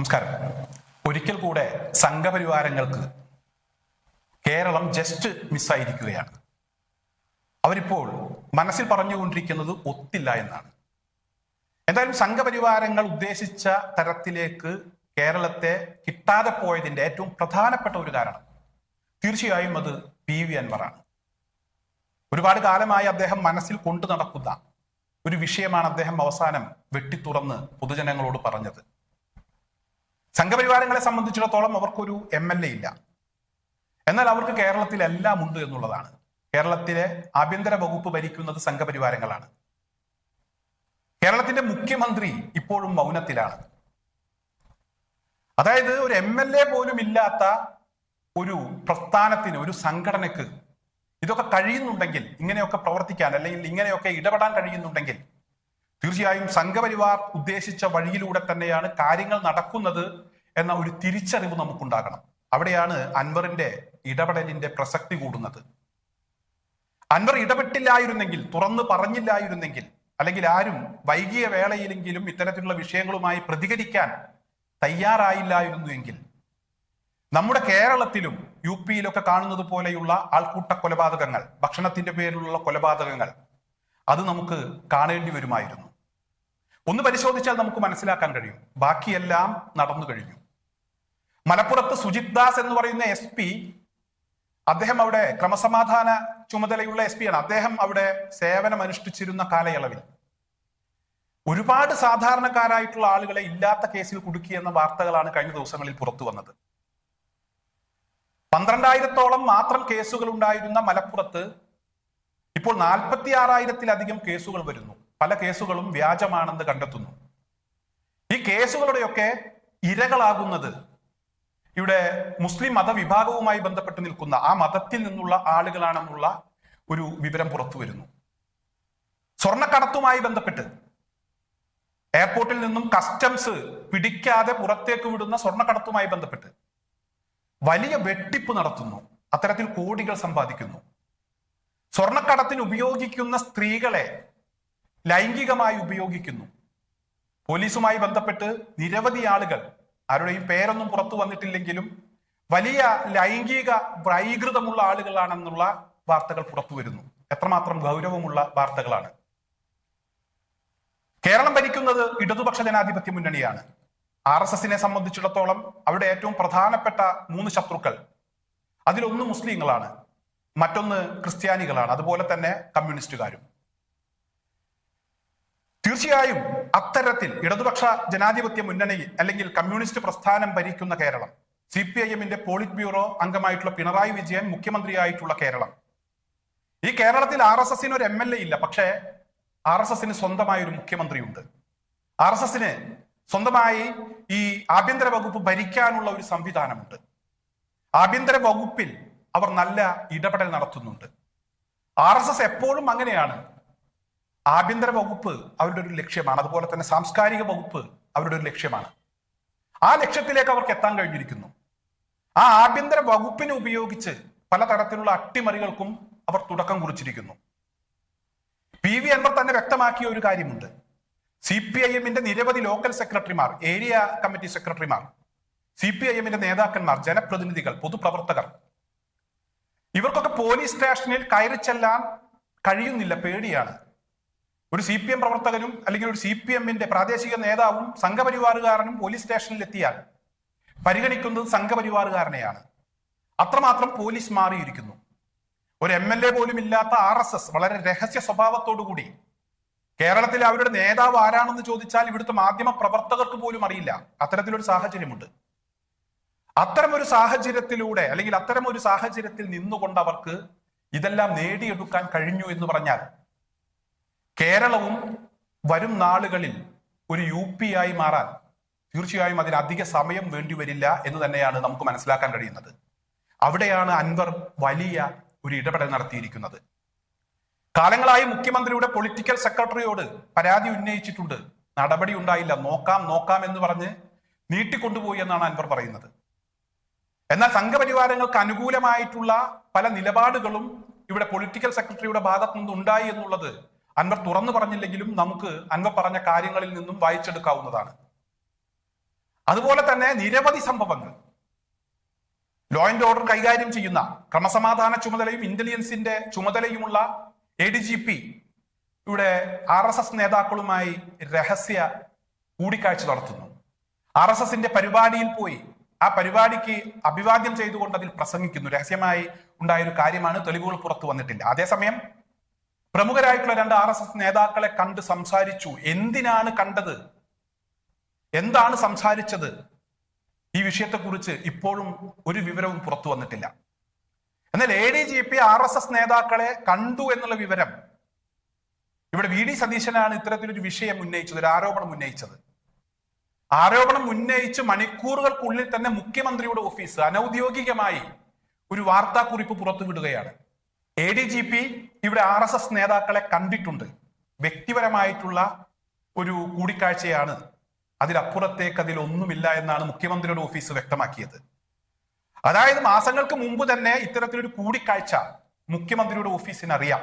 നമസ്കാരം. ഒരിക്കൽ കൂടെ സംഘപരിവാരങ്ങൾക്ക് കേരളം ജസ്റ്റ് മിസ്സായിരിക്കുകയാണ് അവരിപ്പോൾ മനസ്സിൽ പറഞ്ഞുകൊണ്ടിരിക്കുന്നത് ഒത്തില്ല എന്നാണ്. എന്തായാലും സംഘപരിവാരങ്ങൾ ഉദ്ദേശിച്ച തരത്തിലേക്ക് കേരളത്തെ കിട്ടാതെ പോയതിന്റെ ഏറ്റവും പ്രധാനപ്പെട്ട ഒരു കാരണം തീർച്ചയായും അത് പി വി അൻവറാണ്. ഒരുപാട് കാലമായി അദ്ദേഹം മനസ്സിൽ കൊണ്ടു നടക്കുന്ന ഒരു വിഷയമാണ് അദ്ദേഹം അവസാനം വെട്ടിത്തുറന്ന് പൊതുജനങ്ങളോട് പറഞ്ഞത്. സംഘപരിവാരങ്ങളെ സംബന്ധിച്ചിടത്തോളം അവർക്കൊരു എം എൽ എ ഇല്ല. എന്നാൽ അവർക്ക് കേരളത്തിൽ എല്ലാം ഉണ്ട് എന്നുള്ളതാണ്. കേരളത്തിലെ ആഭ്യന്തര വകുപ്പ് ഭരിക്കുന്നത് സംഘപരിവാരങ്ങളാണ്. കേരളത്തിന്റെ മുഖ്യമന്ത്രി ഇപ്പോഴും മൗനത്തിലാണ്. അതായത് ഒരു എം എൽ എ പോലും ഇല്ലാത്ത ഒരു പ്രസ്ഥാനത്തിന് ഒരു സംഘടനക്ക് ഇതൊക്കെ കഴിയുന്നുണ്ടെങ്കിൽ ഇങ്ങനെയൊക്കെ പ്രവർത്തിക്കാൻ അല്ലെങ്കിൽ ഇങ്ങനെയൊക്കെ ഇടപെടാൻ കഴിയുന്നുണ്ടെങ്കിൽ തീർച്ചയായും സംഘപരിവാർ ഉദ്ദേശിച്ച വഴിയിലൂടെ തന്നെയാണ് കാര്യങ്ങൾ നടക്കുന്നത് എന്ന ഒരു തിരിച്ചറിവ് നമുക്കുണ്ടാകണം. അവിടെയാണ് അൻവറിന്റെ ഇടപെടലിന്റെ പ്രസക്തി കൂടുന്നത്. അൻവർ ഇടപെട്ടില്ലായിരുന്നെങ്കിൽ തുറന്ന് പറഞ്ഞില്ലായിരുന്നെങ്കിൽ അല്ലെങ്കിൽ ആരും വൈകിയ വേളയിലെങ്കിലും ഇത്തരത്തിലുള്ള വിഷയങ്ങളുമായി പ്രതികരിക്കാൻ തയ്യാറായില്ലായിരുന്നുവെങ്കിൽ നമ്മുടെ കേരളത്തിലും യു പിയിലൊക്കെ കാണുന്നത് പോലെയുള്ള ആൾക്കൂട്ട കൊലപാതകങ്ങൾ ഭക്ഷണത്തിന്റെ പേരിലുള്ള കൊലപാതകങ്ങൾ അത് നമുക്ക് കാണേണ്ടി വരുമായിരുന്നു. ഒന്ന് പരിശോധിച്ചാൽ നമുക്ക് മനസ്സിലാക്കാൻ കഴിയും. ബാക്കിയെല്ലാം നടന്നു കഴിഞ്ഞു. മലപ്പുറത്ത് സുജിത് ദാസ് എന്ന് പറയുന്ന എസ് പി അദ്ദേഹം അവിടെ ക്രമസമാധാന ചുമതലയുള്ള എസ് ആണ്. അദ്ദേഹം അവിടെ സേവനമനുഷ്ഠിച്ചിരുന്ന കാലയളവിൽ. ഒരുപാട് സാധാരണക്കാരായിട്ടുള്ള ആളുകളെ ഇല്ലാത്ത കേസിൽ കുടുക്കിയെന്ന വാർത്തകളാണ് കഴിഞ്ഞ ദിവസങ്ങളിൽ പുറത്തു വന്നത്. പന്ത്രണ്ടായിരത്തോളം മാത്രം കേസുകൾ ഉണ്ടായിരുന്ന മലപ്പുറത്ത് ഇപ്പോൾ നാൽപ്പത്തി ആറായിരത്തിലധികം കേസുകൾ വരുന്നു. പല കേസുകളും വ്യാജമാണെന്ന് കണ്ടെത്തുന്നു. ഈ കേസുകളുടെയൊക്കെ ഇരകളാകുന്നത് ഇവിടെ മുസ്ലിം മതവിഭാഗവുമായി ബന്ധപ്പെട്ട് നിൽക്കുന്ന ആ മതത്തിൽ നിന്നുള്ള ആളുകളാണെന്നുള്ള ഒരു വിവരം പുറത്തു വരുന്നു. സ്വർണക്കടത്തുമായി ബന്ധപ്പെട്ട് എയർപോർട്ടിൽ നിന്നും കസ്റ്റംസ് പിടിക്കാതെ പുറത്തേക്ക് വിടുന്ന സ്വർണക്കടത്തുമായി ബന്ധപ്പെട്ട് വലിയ വെട്ടിപ്പ് നടത്തുന്നു. അത്തരത്തിൽ കോടികൾ സമ്പാദിക്കുന്നു. സ്വർണക്കടത്തിന് ഉപയോഗിക്കുന്ന സ്ത്രീകളെ ലൈംഗികമായി ഉപയോഗിക്കുന്നു. പോലീസുമായി ബന്ധപ്പെട്ട് നിരവധി ആളുകൾ ആരുടെയും പേരൊന്നും പുറത്തു വന്നിട്ടില്ലെങ്കിലും വലിയ ലൈംഗിക വൈകൃതമുള്ള ആളുകളാണെന്നുള്ള വാർത്തകൾ പുറത്തു വരുന്നു. എത്രമാത്രം ഗൗരവമുള്ള വാർത്തകളാണ്. കേരളം ഭരിക്കുന്നത് ഇടതുപക്ഷ ജനാധിപത്യ മുന്നണിയാണ്. ആർ എസ് എസിനെ സംബന്ധിച്ചിടത്തോളം അവിടെ ഏറ്റവും പ്രധാനപ്പെട്ട മൂന്ന് ശത്രുക്കൾ. അതിലൊന്ന് മുസ്ലിങ്ങളാണ്. മറ്റൊന്ന് ക്രിസ്ത്യാനികളാണ്. അതുപോലെ തന്നെ കമ്മ്യൂണിസ്റ്റുകാരും. തീർച്ചയായും അത്തരത്തിൽ ഇടതുപക്ഷ ജനാധിപത്യ മുന്നണി അല്ലെങ്കിൽ കമ്മ്യൂണിസ്റ്റ് പ്രസ്ഥാനം ഭരിക്കുന്ന കേരളം സി പി ഐ എമ്മിന്റെ പോളിറ്റ് ബ്യൂറോ അംഗമായിട്ടുള്ള പിണറായി വിജയൻ മുഖ്യമന്ത്രിയായിട്ടുള്ള കേരളം. ഈ കേരളത്തിൽ ആർ എസ് എസിന് ഒരു എം എൽ എ ഇല്ല പക്ഷേ ആർ എസ് എസിന് സ്വന്തമായ ഒരു മുഖ്യമന്ത്രിയുണ്ട്. ആർ എസ് എസിന് സ്വന്തമായി ഈ ആഭ്യന്തര വകുപ്പ് ഭരിക്കാനുള്ള ഒരു സംവിധാനമുണ്ട്. ആഭ്യന്തര വകുപ്പിൽ അവർ നല്ല ഇടപെടൽ നടത്തുന്നുണ്ട്. ആർ എപ്പോഴും അങ്ങനെയാണ്. ആഭ്യന്തര വകുപ്പ് അവരുടെ ഒരു ലക്ഷ്യമാണ്. അതുപോലെ തന്നെ സാംസ്കാരിക വകുപ്പ് അവരുടെ ഒരു ലക്ഷ്യമാണ്. ആ ലക്ഷ്യത്തിലേക്ക് അവർക്ക് എത്താൻ കഴിഞ്ഞിരിക്കുന്നു. ആ ആഭ്യന്തര വകുപ്പിനെ ഉപയോഗിച്ച് പലതരത്തിലുള്ള അട്ടിമറികൾക്കും അവർ തുടക്കം കുറിച്ചിരിക്കുന്നു. പി വി അൻവർ തന്നെ വ്യക്തമാക്കിയ ഒരു കാര്യമുണ്ട്. സി പി ഐ എമ്മിന്റെ നിരവധി ലോക്കൽ സെക്രട്ടറിമാർ ഏരിയ കമ്മിറ്റി സെക്രട്ടറിമാർ സി പി ഐ എമ്മിന്റെ നേതാക്കന്മാർ ജനപ്രതിനിധികൾ പൊതുപ്രവർത്തകർ. ഇവർക്കൊക്കെ പോലീസ് സ്റ്റേഷനിൽ കയറി ചെല്ലാൻ കഴിയുന്നില്ല പേടിയാണ്. ഒരു സി പി എം പ്രവർത്തകനും അല്ലെങ്കിൽ ഒരു സി പി എമ്മിന്റെ പ്രാദേശിക നേതാവും സംഘപരിവാറുകാരനും പോലീസ് സ്റ്റേഷനിൽ എത്തിയാൽ പരിഗണിക്കുന്നത് സംഘപരിവാറുകാരനെയാണ്. അത്രമാത്രം പോലീസ് മാറിയിരിക്കുന്നു. ഒരു എം എൽ എ പോലും ഇല്ലാത്ത ആർ എസ് എസ് വളരെ രഹസ്യ കൂടി. കേരളത്തിലെ അവരുടെ നേതാവ് ആരാണെന്ന് ചോദിച്ചാൽ ഇവിടുത്തെ മാധ്യമ പ്രവർത്തകർക്ക് പോലും അറിയില്ല. അത്തരത്തിലൊരു സാഹചര്യമുണ്ട്. അത്തരം ഒരു സാഹചര്യത്തിലൂടെ അല്ലെങ്കിൽ അത്തരം ഒരു സാഹചര്യത്തിൽ നിന്നുകൊണ്ട് അവർക്ക് ഇതെല്ലാം നേടിയെടുക്കാൻ കഴിഞ്ഞു എന്ന് പറഞ്ഞാൽ കേരളവും വരും നാളുകളിൽ ഒരു യു പി ആയി മാറാൻ തീർച്ചയായും അതിന് അധിക സമയം വേണ്ടിവരില്ല എന്ന് തന്നെയാണ് നമുക്ക് മനസ്സിലാക്കാൻ കഴിയുന്നത്. അവിടെയാണ് അൻവർ വലിയ ഒരു ഇടപെടൽ നടത്തിയിരിക്കുന്നത്. കാലങ്ങളായി മുഖ്യമന്ത്രിയുടെ പൊളിറ്റിക്കൽ സെക്രട്ടറിയോട് പരാതി ഉന്നയിച്ചിട്ടുണ്ട്. നടപടി ഉണ്ടായില്ല. നോക്കാം നോക്കാം എന്ന് പറഞ്ഞ് നീട്ടിക്കൊണ്ടുപോയി എന്നാണ് അൻവർ പറയുന്നത്. എന്നാൽ സംഘപരിവാരങ്ങൾക്ക് അനുകൂലമായിട്ടുള്ള പല നിലപാടുകളും ഇവിടെ പൊളിറ്റിക്കൽ സെക്രട്ടറിയുടെ ഭാഗത്തു നിന്ന് ഉണ്ടായി എന്നുള്ളത് അൻവർ തുറന്നു പറഞ്ഞില്ലെങ്കിലും നമുക്ക് അൻവർ പറഞ്ഞ കാര്യങ്ങളിൽ നിന്നും വായിച്ചെടുക്കാവുന്നതാണ്. അതുപോലെ തന്നെ നിരവധി സംഭവങ്ങൾ. ലോ ആൻഡ് ഓർഡർ കൈകാര്യം ചെയ്യുന്ന ക്രമസമാധാന ചുമതലയും ഇന്റലിജൻസിന്റെ ചുമതലയുമുള്ള എ ഡി ജി പി ഇവിടെ ആർ എസ് എസ് നേതാക്കളുമായി രഹസ്യ കൂടിക്കാഴ്ച നടത്തുന്നു. ആർ എസ് എസിന്റെ പരിപാടിയിൽ പോയി ആ പരിപാടിക്ക് അഭിവാദ്യം ചെയ്തുകൊണ്ട് അതിൽ പ്രസംഗിക്കുന്നു. രഹസ്യമായി ഉണ്ടായ ഒരു കാര്യമാണ് തെളിവുകൾ പുറത്തു വന്നിട്ടില്ല. അതേസമയം പ്രമുഖരായിട്ടുള്ള രണ്ട് ആർ എസ് എസ് നേതാക്കളെ കണ്ട് സംസാരിച്ചു. എന്തിനാണ് കണ്ടത്? എന്താണ് സംസാരിച്ചത്? ഈ വിഷയത്തെക്കുറിച്ച് ഇപ്പോഴും ഒരു വിവരവും പുറത്തു വന്നിട്ടില്ല. എന്നാൽ A D G P R S S നേതാക്കളെ കണ്ടു എന്നുള്ള വിവരം. ഇവിടെ വി ഡി സതീശനാണ് ഇത്തരത്തിലൊരു വിഷയം ഉന്നയിച്ചത് ഒരു ആരോപണം ഉന്നയിച്ചത്. ആരോപണം ഉന്നയിച്ച് മണിക്കൂറുകൾക്കുള്ളിൽ തന്നെ മുഖ്യമന്ത്രിയുടെ ഓഫീസ് അനൌദ്യോഗികമായി ഒരു വാർത്താക്കുറിപ്പ് പുറത്തുവിടുകയാണ്. എ ഡി ജി പി ഇവിടെ ആർ എസ് എസ് നേതാക്കളെ കണ്ടിട്ടുണ്ട്. വ്യക്തിപരമായിട്ടുള്ള ഒരു കൂടിക്കാഴ്ചയാണ്. അതിലപ്പുറത്തേക്ക് അതിലൊന്നുമില്ല എന്നാണ് മുഖ്യമന്ത്രിയുടെ ഓഫീസ് വ്യക്തമാക്കിയത്. അതായത് മാസങ്ങൾക്ക് മുമ്പ് തന്നെ ഇത്തരത്തിലൊരു കൂടിക്കാഴ്ച മുഖ്യമന്ത്രിയുടെ ഓഫീസിന് അറിയാം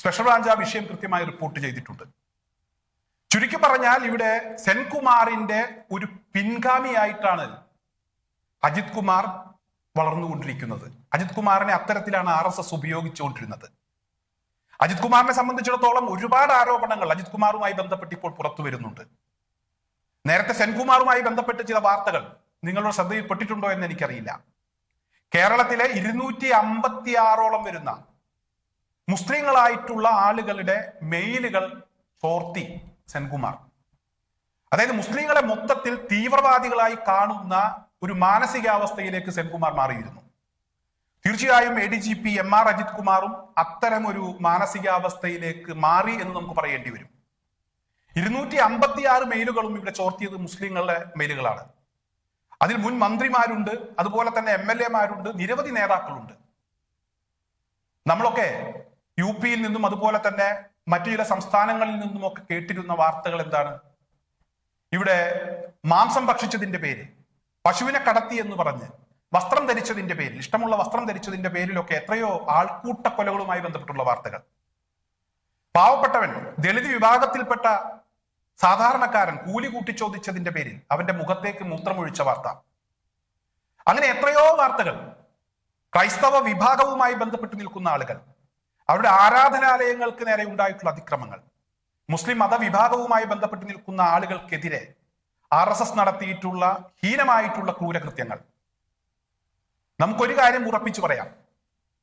സ്പെഷ്യൽ ബ്രാഞ്ച് ആ വിഷയം കൃത്യമായി റിപ്പോർട്ട് ചെയ്തിട്ടുണ്ട്. ചുരുക്കി പറഞ്ഞാൽ ഇവിടെ സെൻകുമാറിന്റെ ഒരു പിൻഗാമിയായിട്ടാണ് അജിത് കുമാർ വളർന്നുകൊണ്ടിരിക്കുന്നത്. അജിത് കുമാറിനെ അത്തരത്തിലാണ് ആർ എസ് എസ് ഉപയോഗിച്ചുകൊണ്ടിരുന്നത്. അജിത് കുമാറിനെ സംബന്ധിച്ചിടത്തോളം ഒരുപാട് ആരോപണങ്ങൾ അജിത് കുമാറുമായി ബന്ധപ്പെട്ട് ഇപ്പോൾ പുറത്തു വരുന്നുണ്ട്. നേരത്തെ സെൻകുമാറുമായി ബന്ധപ്പെട്ട് ചില വാർത്തകൾ നിങ്ങളുടെ ശ്രദ്ധയിൽപ്പെട്ടിട്ടുണ്ടോ എന്ന് എനിക്കറിയില്ല. കേരളത്തിലെ ഇരുന്നൂറ്റി അമ്പത്തി ആറോളം വരുന്ന മുസ്ലിങ്ങളായിട്ടുള്ള ആളുകളുടെ മെയിലുകൾ ചോർത്തി സെൻകുമാർ. അതായത് മുസ്ലിങ്ങളെ മൊത്തത്തിൽ തീവ്രവാദികളായി കാണുന്ന ഒരു മാനസികാവസ്ഥയിലേക്ക് സെൻകുമാർ മാറിയിരുന്നു. തീർച്ചയായും A D G P M R Ajith കുമാറും അത്തരം ഒരു മാനസികാവസ്ഥയിലേക്ക് മാറി എന്ന് നമുക്ക് പറയേണ്ടി വരും. ഇരുന്നൂറ്റി അമ്പത്തി ആറ് മെയിലുകളും ഇവിടെ ചോർത്തിയത് മുസ്ലിങ്ങളുടെ മെയിലുകളാണ്. അതിൽ മുൻ മന്ത്രിമാരുണ്ട് അതുപോലെ തന്നെ എം എൽ എമാരുണ്ട് നിരവധി നേതാക്കളുണ്ട്. നമ്മളൊക്കെ യു പിയിൽ നിന്നും അതുപോലെ തന്നെ മറ്റു ചില സംസ്ഥാനങ്ങളിൽ നിന്നുമൊക്കെ കേട്ടിരുന്ന വാർത്തകൾ എന്താണ്? ഇവിടെ മാംസം ഭക്ഷിച്ചതിന്റെ പേര്. പശുവിനെ കടത്തി എന്ന് പറഞ്ഞ് വസ്ത്രം ധരിച്ചതിന്റെ പേരിൽ ഇഷ്ടമുള്ള വസ്ത്രം ധരിച്ചതിന്റെ പേരിലൊക്കെ എത്രയോ ആൾക്കൂട്ട കൊലകളുമായി ബന്ധപ്പെട്ടുള്ള വാർത്തകൾ. പാവപ്പെട്ടവൻ ദളിത് വിഭാഗത്തിൽപ്പെട്ട സാധാരണക്കാരൻ കൂലി കൂട്ടി ചോദിച്ചതിന്റെ പേരിൽ അവന്റെ മുഖത്തേക്ക് മൂത്രമൊഴിച്ച വാർത്ത. അങ്ങനെ എത്രയോ വാർത്തകൾ ക്രൈസ്തവ വിഭാഗവുമായി ബന്ധപ്പെട്ട് നിൽക്കുന്ന ആളുകൾ അവരുടെ ആരാധനാലയങ്ങൾക്ക് നേരെ ഉണ്ടായിട്ടുള്ള അതിക്രമങ്ങൾ മുസ്ലിം മതവിഭാഗവുമായി ബന്ധപ്പെട്ട് നിൽക്കുന്ന ആളുകൾക്കെതിരെ ആർ എസ് എസ് നടത്തിയിട്ടുള്ള ഹീനമായിട്ടുള്ള ക്രൂരകൃത്യങ്ങൾ. നമുക്കൊരു കാര്യം ഉറപ്പിച്ചു പറയാം.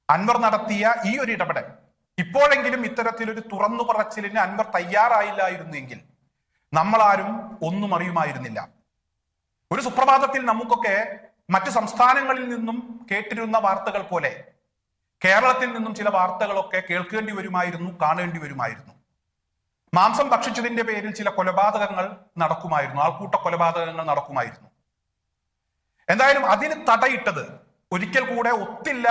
അൻവർ നടത്തിയ ഈ ഒരു ഇടപെടൽ ഇപ്പോഴെങ്കിലും ഇത്തരത്തിലൊരു തുറന്നു പറച്ചിലിന് അൻവർ തയ്യാറായില്ലായിരുന്നെങ്കിൽ നമ്മളാരും ഒന്നും അറിയുമായിരുന്നില്ല. ഒരു സുപ്രഭാതത്തിൽ നമുക്കൊക്കെ മറ്റു സംസ്ഥാനങ്ങളിൽ നിന്നും കേട്ടിരുന്ന വാർത്തകൾ പോലെ കേരളത്തിൽ നിന്നും ചില വാർത്തകളൊക്കെ കേൾക്കേണ്ടി വരുമായിരുന്നു കാണേണ്ടി വരുമായിരുന്നു. മാംസം ഭക്ഷിച്ചതിന്റെ പേരിൽ ചില കൊലപാതകങ്ങൾ നടക്കുമായിരുന്നു. ആൾക്കൂട്ട കൊലപാതകങ്ങൾ നടക്കുമായിരുന്നു. എന്തായാലും അതിന് തടയിട്ടത് ഒരിക്കൽ കൂടെ ഒത്തില്ല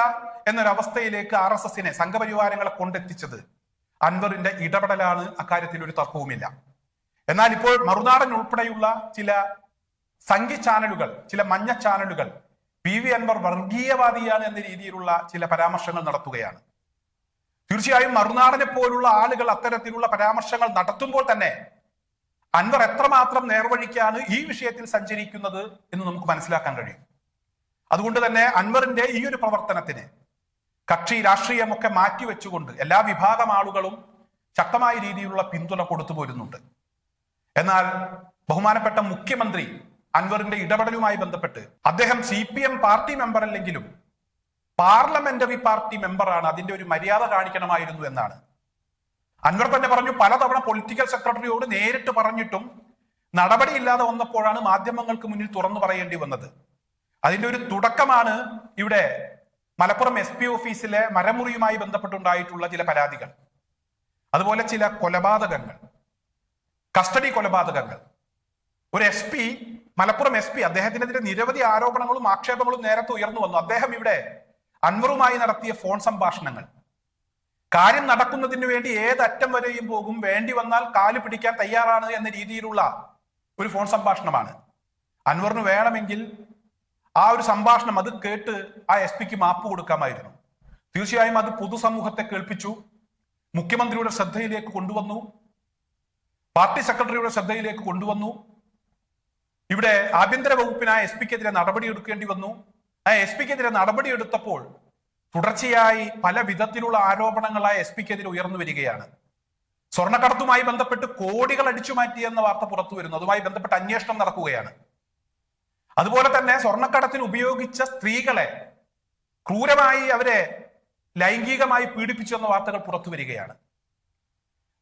എന്നൊരവസ്ഥയിലേക്ക് ആർ എസ് എസിനെ സംഘപരിവാരങ്ങളെ കൊണ്ടെത്തിച്ചത് അൻവറിന്റെ ഇടപെടലാണ് അക്കാര്യത്തിൽ ഒരു തർക്കവുമില്ല. എന്നാൽ ഇപ്പോൾ മറുനാടൻ ഉൾപ്പെടെയുള്ള ചില സംഘി ചാനലുകൾ ചില മഞ്ഞ ചാനലുകൾ പി വി അൻവർ വർഗീയവാദിയാണ് എന്ന രീതിയിലുള്ള ചില പരാമർശങ്ങൾ നടത്തുകയാണ്. തീർച്ചയായും മറുനാടനെ പോലുള്ള ആളുകൾ അത്തരത്തിലുള്ള പരാമർശങ്ങൾ നടത്തുമ്പോൾ തന്നെ അൻവർ എത്രമാത്രം നേർവഴിക്കാണ് ഈ വിഷയത്തിൽ സഞ്ചരിക്കുന്നത് എന്ന് നമുക്ക് മനസ്സിലാക്കാൻ കഴിയും. അതുകൊണ്ട് തന്നെ അൻവറിന്റെ ഈ ഒരു പ്രവർത്തനത്തിന് കക്ഷി രാഷ്ട്രീയമൊക്കെ മാറ്റിവെച്ചുകൊണ്ട് എല്ലാ വിഭാഗം ആളുകളും ശക്തമായ രീതിയിലുള്ള പിന്തുണ കൊടുത്തു പോരുന്നുണ്ട്. എന്നാൽ ബഹുമാനപ്പെട്ട മുഖ്യമന്ത്രി അൻവറിന്റെ ഇടപെടലുമായി ബന്ധപ്പെട്ട് അദ്ദേഹം C P M party member അല്ലെങ്കിലും പാർലമെന്ററി പാർട്ടി മെമ്പറാണ് അതിന്റെ ഒരു മര്യാദ കാണിക്കണമായിരുന്നു എന്നാണ്. അൻവർ തന്നെ പറഞ്ഞു പലതവണ പൊളിറ്റിക്കൽ സെക്രട്ടറിയോട് നേരിട്ട് പറഞ്ഞിട്ടും നടപടിയില്ലാതെ വന്നപ്പോഴാണ് മാധ്യമങ്ങൾക്ക് മുന്നിൽ തുറന്നു പറയേണ്ടി വന്നത്. അതിന്റെ ഒരു തുടക്കമാണ് ഇവിടെ മലപ്പുറം എസ് പി ഓഫീസിലെ മരമുറിയുമായി ബന്ധപ്പെട്ടുണ്ടായിട്ടുള്ള ചില പരാതികൾ. അതുപോലെ ചില കൊലപാതകങ്ങൾ കസ്റ്റഡി കൊലപാതകങ്ങൾ. ഒരു S P Malappuram S P അദ്ദേഹത്തിനെതിരെ നിരവധി ആരോപണങ്ങളും ആക്ഷേപങ്ങളും നേരത്തെ ഉയർന്നു വന്നു. അദ്ദേഹം ഇവിടെ അൻവറുമായി നടത്തിയ ഫോൺ സംഭാഷണങ്ങൾ. കാര്യം നടക്കുന്നതിന് വേണ്ടി ഏതറ്റം വരെയും പോകും വേണ്ടി വന്നാൽ കാൽ പിടിക്കാൻ തയ്യാറാണ് എന്ന രീതിയിലുള്ള ഒരു ഫോൺ സംഭാഷണമാണ്. അൻവറിന് വേണമെങ്കിൽ ആ ഒരു സംഭാഷണം അത് കേട്ട് ആ എസ് പിക്ക് മാപ്പ് കൊടുക്കാമായിരുന്നു. തീർച്ചയായും അത് പൊതുസമൂഹത്തെ കേൾപ്പിച്ചു. മുഖ്യമന്ത്രിയുടെ ശ്രദ്ധയിലേക്ക് കൊണ്ടുവന്നു. പാർട്ടി സെക്രട്ടറിയുടെ ശ്രദ്ധയിലേക്ക് കൊണ്ടുവന്നു. ഇവിടെ ആഭ്യന്തര വകുപ്പിനായ എസ് പിക്കെതിരെ നടപടിയെടുക്കേണ്ടി വന്നു. ആ എസ് പിക്കെതിരെ നടപടിയെടുത്തപ്പോൾ തുടർച്ചയായി പല വിധത്തിലുള്ള ആരോപണങ്ങളായ എസ് പിക്കെതിരെ ഉയർന്നു വരികയാണ്. സ്വർണക്കടത്തുമായി ബന്ധപ്പെട്ട് കോടികൾ അടിച്ചു മാറ്റി എന്ന വാർത്ത പുറത്തു വരുന്നു. അതുമായി ബന്ധപ്പെട്ട് അന്വേഷണം നടക്കുകയാണ്. അതുപോലെ തന്നെ സ്വർണക്കടത്തിന് ഉപയോഗിച്ച സ്ത്രീകളെ ക്രൂരമായി അവരെ ലൈംഗികമായി പീഡിപ്പിച്ചു എന്ന വാർത്തകൾ പുറത്തു വരികയാണ്.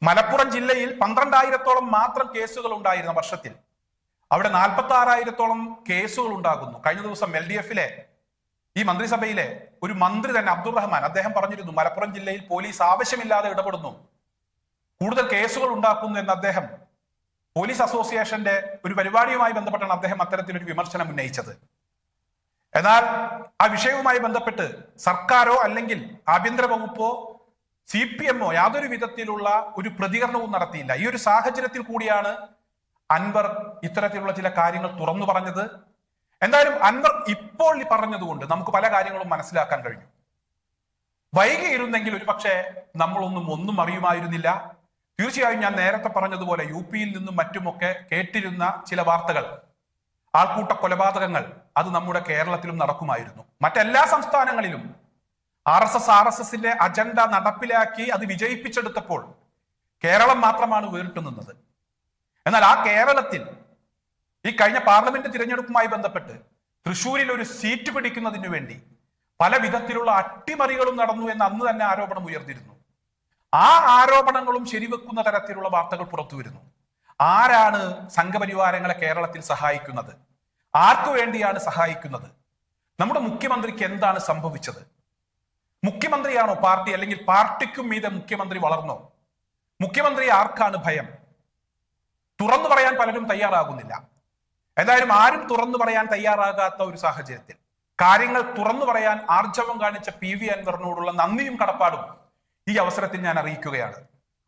മലപ്പുറം ജില്ലയിൽ പന്ത്രണ്ടായിരത്തോളം മാത്രം കേസുകൾ ഉണ്ടായിരുന്ന വർഷത്തിൽ അവിടെ നാൽപ്പത്തി ആറായിരത്തോളം കേസുകൾ ഉണ്ടാകുന്നു. കഴിഞ്ഞ ദിവസം എൽ ഡി എഫിലെ ഈ മന്ത്രിസഭയിലെ ഒരു മന്ത്രി തന്നെ അബ്ദുൾ റഹ്മാൻ അദ്ദേഹം പറഞ്ഞിരുന്നു മലപ്പുറം ജില്ലയിൽ പോലീസ് ആവശ്യമില്ലാതെ ഇടപെടുന്നു. കൂടുതൽ കേസുകൾ ഉണ്ടാക്കുന്നു എന്ന് അദ്ദേഹം പോലീസ് അസോസിയേഷന്റെ ഒരു പരിപാടിയുമായി ബന്ധപ്പെട്ടാണ് അദ്ദേഹം അത്തരത്തിലൊരു വിമർശനം ഉന്നയിച്ചത്. എന്നാൽ ആ വിഷയവുമായി ബന്ധപ്പെട്ട് സർക്കാരോ അല്ലെങ്കിൽ ആഭ്യന്തര വകുപ്പോ സി പി എമ്മോ യാതൊരു വിധത്തിലുള്ള ഒരു പ്രതികരണവും നടത്തിയില്ല. ഈ ഒരു സാഹചര്യത്തിൽ കൂടിയാണ് അൻവർ ഇത്തരത്തിലുള്ള ചില കാര്യങ്ങൾ തുറന്നു പറഞ്ഞത്. എന്തായാലും അൻവർ ഇപ്പോൾ പറഞ്ഞതുകൊണ്ട് നമുക്ക് പല കാര്യങ്ങളും മനസ്സിലാക്കാൻ കഴിഞ്ഞു. വൈകിയിരുന്നെങ്കിൽ ഒരുപക്ഷെ നമ്മളൊന്നും ഒന്നും അറിയുമായിരുന്നില്ല. തീർച്ചയായും ഞാൻ നേരത്തെ പറഞ്ഞതുപോലെ യു പിയിൽ നിന്നും മറ്റുമൊക്കെ കേട്ടിരുന്ന ചില വാർത്തകൾ. ആൾക്കൂട്ട കൊലപാതകങ്ങൾ അത് നമ്മുടെ കേരളത്തിലും നടക്കുമായിരുന്നു. മറ്റെല്ലാ സംസ്ഥാനങ്ങളിലും R S S R S എസിന്റെ അജണ്ട നടപ്പിലാക്കി അത് വിജയിപ്പിച്ചെടുത്തപ്പോൾ കേരളം മാത്രമാണ് വേറിട്ടു നിന്നത്. എന്നാൽ ആ കേരളത്തിൽ ഈ കഴിഞ്ഞ പാർലമെന്റ് തിരഞ്ഞെടുപ്പുമായി ബന്ധപ്പെട്ട് തൃശൂരിൽ ഒരു സീറ്റ് പിടിക്കുന്നതിന് വേണ്ടി പല വിധത്തിലുള്ള അട്ടിമറികളും നടന്നു എന്ന് അന്ന് തന്നെ ആരോപണം ഉയർന്നിരുന്നു. ആ ആരോപണങ്ങളും ശരിവെക്കുന്ന തരത്തിലുള്ള വാർത്തകൾ പുറത്തു വരുന്നു ആരാണ് സംഘപരിവാരങ്ങളെ കേരളത്തിൽ സഹായിക്കുന്നത്? ആർക്കു വേണ്ടിയാണ് സഹായിക്കുന്നത്? നമ്മുടെ മുഖ്യമന്ത്രിക്ക് എന്താണ് സംഭവിച്ചത്? മുഖ്യമന്ത്രിയാണോ പാർട്ടി അല്ലെങ്കിൽ പാർട്ടിക്കും മീതെ മുഖ്യമന്ത്രി വളർന്നോ? മുഖ്യമന്ത്രി ആർക്കാണ് ഭയം? തുറന്നു പറയാൻ പലരും തയ്യാറാകുന്നില്ല. എന്തായാലും ആരും തുറന്നു പറയാൻ തയ്യാറാകാത്ത ഒരു സാഹചര്യത്തിൽ. കാര്യങ്ങൾ തുറന്നു പറയാൻ ആർജവം കാണിച്ച പി വി അൻവറിനോടുള്ള നന്ദിയും കടപ്പാടും ഈ അവസരത്തിൽ ഞാൻ അറിയിക്കുകയാണ്.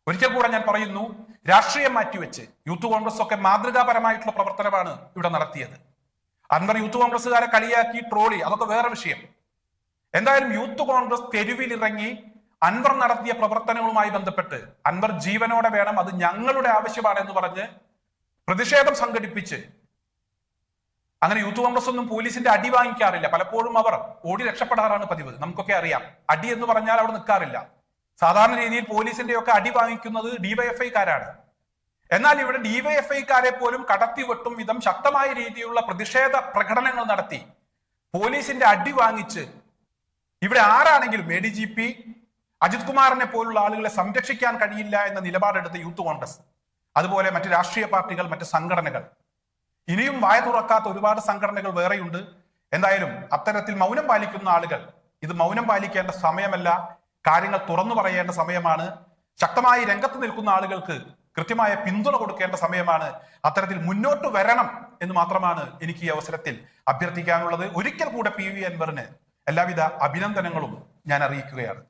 ഒരിക്കൽ കൂടെ ഞാൻ പറയുന്നു രാഷ്ട്രീയം മാറ്റിവെച്ച് യൂത്ത് കോൺഗ്രസ് ഒക്കെ മാതൃകാപരമായിട്ടുള്ള പ്രവർത്തനമാണ് ഇവിടെ നടത്തിയത്. അൻവർ യൂത്ത് കോൺഗ്രസ്സുകാരെ കളിയാക്കി ട്രോളി അതൊക്കെ വേറെ വിഷയം. എന്തായാലും യൂത്ത് കോൺഗ്രസ് തെരുവിലിറങ്ങി അൻവർ നടത്തിയ പ്രവർത്തനങ്ങളുമായി ബന്ധപ്പെട്ട് അൻവർ ജീവനോടെ വേണം അത് ഞങ്ങളുടെ ആവശ്യമാണ് എന്ന് പറഞ്ഞ് പ്രതിഷേധം സംഘടിപ്പിച്ച് അങ്ങനെ യൂത്ത് കോൺഗ്രസ് ഒന്നും പോലീസിന്റെ അടി വാങ്ങിക്കാറില്ല. പലപ്പോഴും അവർ ഓടി രക്ഷപ്പെടാറാണ് പതിവ്. നമുക്കൊക്കെ അറിയാം. അടി എന്ന് പറഞ്ഞാൽ അവിടെ നിൽക്കാറില്ല. സാധാരണ രീതിയിൽ പോലീസിന്റെ ഒക്കെ അടി വാങ്ങിക്കുന്നത് ഡിവൈഎഫ്ഐക്കാരാണ്. എന്നാൽ ഇവിടെ ഡിവൈഎഫ്ഐക്കാരെ പോലും കടത്തി വെട്ടും വിധം ശക്തമായ രീതിയിലുള്ള പ്രതിഷേധ പ്രകടനങ്ങൾ നടത്തി പോലീസിന്റെ അടി വാങ്ങിച്ച് ഇവിടെ ആരാണെങ്കിലും A D G P Ajith കുമാറിനെ പോലുള്ള ആളുകളെ സംരക്ഷിക്കാൻ കഴിയില്ല എന്ന നിലപാടെടുത്ത് യൂത്ത് കോൺഗ്രസ് അതുപോലെ മറ്റ് രാഷ്ട്രീയ പാർട്ടികൾ മറ്റ് സംഘടനകൾ ഇനിയും വായ തുറക്കാത്ത ഒരുപാട് സംഘടനകൾ വേറെയുണ്ട്. എന്തായാലും അത്തരത്തിൽ മൗനം പാലിക്കുന്ന ആളുകൾ ഇത് മൗനം പാലിക്കേണ്ട സമയമല്ല കാര്യങ്ങൾ തുറന്നു പറയേണ്ട സമയമാണ്. ശക്തമായി രംഗത്ത് നിൽക്കുന്ന ആളുകൾക്ക് കൃത്യമായ പിന്തുണ കൊടുക്കേണ്ട സമയമാണ്. അത്തരത്തിൽ മുന്നോട്ട് വരണം എന്ന് മാത്രമാണ് എനിക്ക് ഈ അവസരത്തിൽ അഭ്യർത്ഥിക്കാനുള്ളത്. ഒരിക്കൽ കൂടെ പി വി അൻവറിന് എല്ലാവിധ അഭിനന്ദനങ്ങളും ഞാൻ അറിയിക്കുകയാണ്.